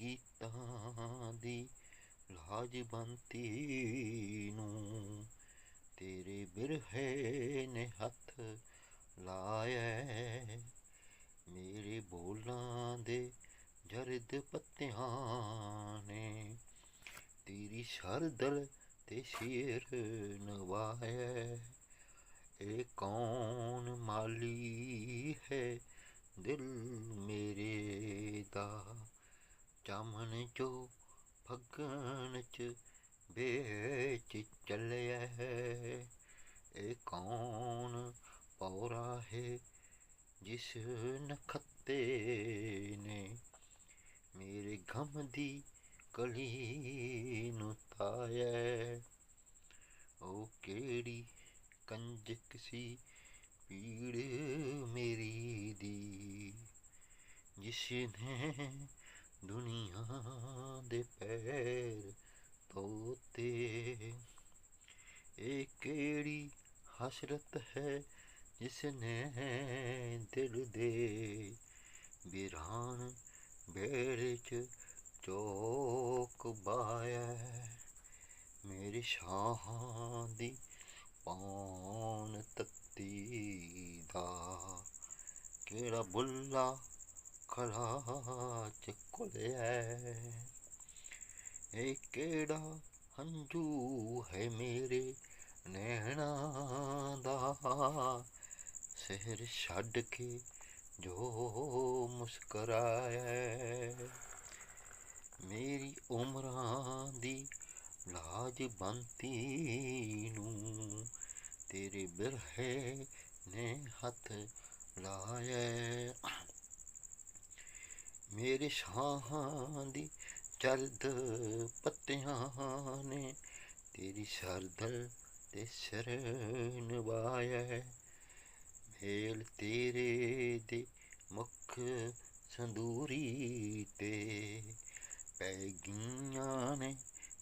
ਗੀਤਾਂ ਦੀ ਲਾਜ ਬੰਤੀ ਨੂੰ। ਤੇਰੇ ਬਿਰਹੇ ਨੇ ਹੱਥ ਲਾਇਆ ਮੇਰੇ ਬੋਲਾਂ ਦੇ ਜਰਦ ਪੱਤਿਆਂ ਨੇ ਤੇਰੀ ਸਰਦਲ ਤੇ ਸ਼ੇਰ ਨਵਾਇਆ ਇਹ ਕੌਣ ਮਾਲੀ ਹੈ ਦਿਲ ਮੇਰੇ ਦਾ? ਚਮਨ ਜੋ ਫਗਣ ਚ ਵੇਚ ਚੱਲਿਆ ਇਹ ਕੌਣ ਪੌਰਾ ਹੈ ਜਿਸ ਨਖੱਤੇ ਨੇ ਮੇਰੇ ਗਮ ਦੀ ਕਲੀ ਨੂੰ ਤਾਇਆ ਉਹ ਕਿਹੜੀ ਕੰਜਕ ਸੀ ਪੀੜ ਮੇਰੀ ਦੀ ਜਿਸ ਨੇ ਦੁਨੀਆ ਦੇ ਪੈਰ ਤੋਤੇ ਇਹ ਕਿਹੜੀ ਹਸਰਤ ਹੈ ਜਿਸ ਨੇ ਦਿਲ ਦੇ ਬਿਰਾਨ ਬੇੜੇ ਚ ਚੋਕ ਬਾਇਆ ਮੇਰੇ ਸ਼ਾਹਾਂ ਦੀ ਪੌਣ ਤੱਤੀ ਦਾ ਕਿਹੜਾ ਬੁੱਲਾ ਖਲਾ ਚ ਇਹ ਕਿਹੜਾ ਹੰਝੂ ਹੈ ਮੇਰੇ ਨੈਣਾ ਦਾ? ਸਹਿਰ ਛੱਡ ਕੇ ਜੋ ਮੁਸਕਰਾਇਆ ਮੇਰੀ ਉਮਰਾਂ ਦੀ ਲਾਜ ਬੰਤੀ ਨੂੰ ਤੇਰੇ ਬਿਰਹੇ ਨੇ ਹੱਥ ਲਾਇਆ ਮੇਰੇ ਸ਼ਾਹਾਂ ਦੀ ਚਰਦ ਪੱਤਿਆਂ ਨੇ ਤੇਰੀ ਸਰਦਲ ਤੇ ਸ਼ਰਨ ਨਵਾਇਆ ਮੇਲ ਤੇਰੇ ਦੇ ਮੁਖ ਸੰਦੂਰੀ ਤੇ ਪੈ ਗਈਆਂ ਨੇ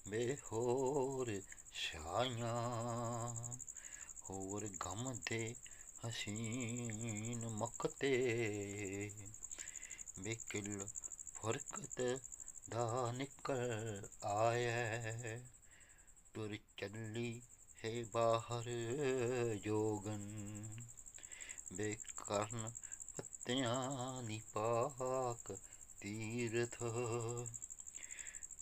ਬੇਹੋਰ ਛਾਇਆ। ਹੋਰ ਗਮ ਦੇ ਹਸੀਨ ਮਕਤੇ ਬਿਕਲ ਫਰਕਤ ਦਾ ਨਿਕਲ ਆਇਆ ਤੁਰ ਚੱਲੀ ਹੈ ਬਾਹਰ ਜੋਗਨ, ਬੇਕਰਨ ਪੱਤਿਆਂ ਦੀ ਪਾਕ ਤੀਰਥ।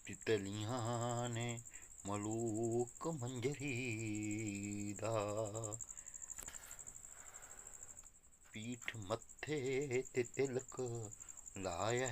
ਪਿਤਲੀਆਂ ਨੇ ਮਲੂਕ ਮੰਜਰੀ ਦਾ ਪੀਠ ਮੱਥੇ ਤੇ ਤਿਲਕ ਲਾਇਆ